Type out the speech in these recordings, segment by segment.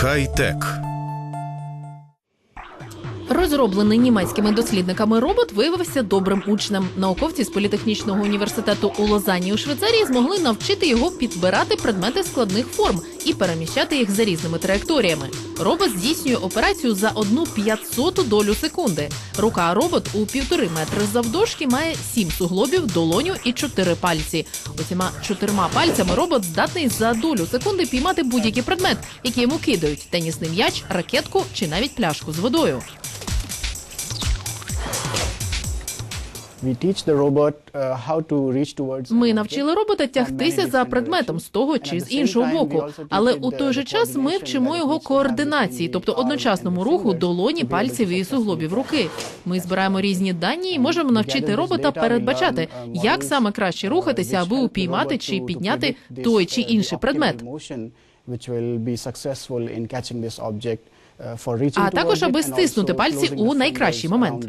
Хай-тек. Розроблений німецькими дослідниками робот виявився добрим учнем. Науковці з політехнічного університету у Лозанні у Швейцарії змогли навчити його підбирати предмети складних форм і переміщати їх за різними траєкторіями. Робот здійснює операцію за одну п'ятсоту долю секунди. Рука робот у півтори метри завдовжки має сім суглобів, долоню і чотири пальці. Оціма чотирма пальцями робот здатний за долю секунди піймати будь-який предмет, який йому кидають: тенісний м'яч, ракетку чи навіть пляшку з водою. Ми навчили робота тягтися за предметом з того чи з іншого боку. Але у той же час ми вчимо його координації, тобто одночасному руху долоні, пальців і суглобів руки. Ми збираємо різні дані і можемо навчити робота передбачати, uh, як саме краще uh, рухатися, аби упіймати чи підняти той чи uh, інший предмет. uh, А також, аби стиснути пальці у найкращий момент.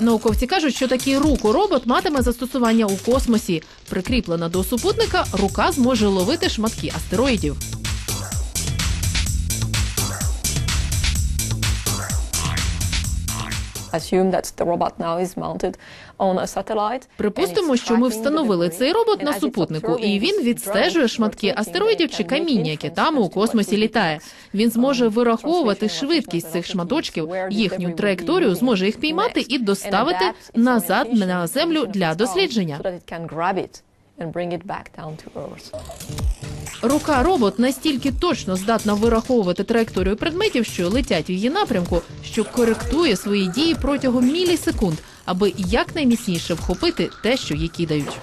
Науковці кажуть, що такий руку-робот матиме застосування у космосі. Прикріплена до супутника, рука зможе ловити шматки астероїдів. Припустимо, що ми встановили цей робот на супутнику, і він відстежує шматки астероїдів чи каміння, яке там у космосі літає. Він зможе вираховувати швидкість цих шматочків, їхню траєкторію, зможе їх піймати і доставити назад на землю для дослідження. And bring it back down to Earth. Рука робот настільки точно здатна вираховувати траєкторію предметів, що летять в її напрямку, що коректує свої дії протягом мілісекунд, аби якнайміцніше вхопити те, що їй кидають.